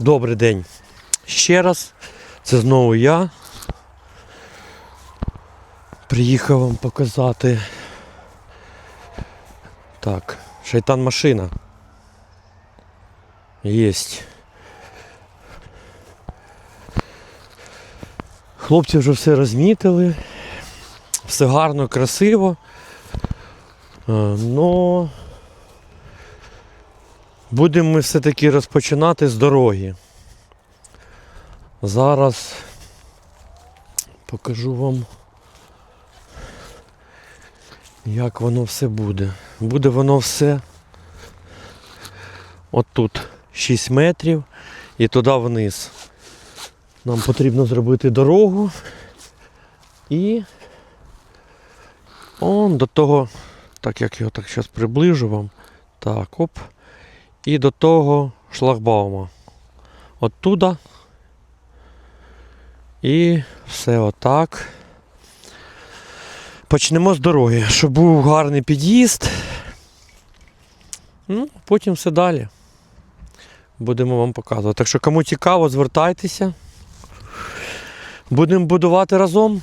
Добрий день. Ще раз. Це знову я. Приїхав вам показати. Так, шайтан машина. Єсть. Хлопці вже все розмітили. Все гарно, красиво. Е, Но будемо ми все-таки розпочинати з дороги. Зараз покажу вам, як воно все буде. Буде воно все отут 6 метрів і туди вниз. Нам потрібно зробити дорогу і он до того, так як його так зараз приближу вам. Так, оп. І до того шлагбаума. Оттуда. І все отак. Почнемо з дороги, щоб був гарний під'їзд. Ну, потім все далі. Будемо вам показувати. Так що кому цікаво, звертайтеся. Будемо будувати разом.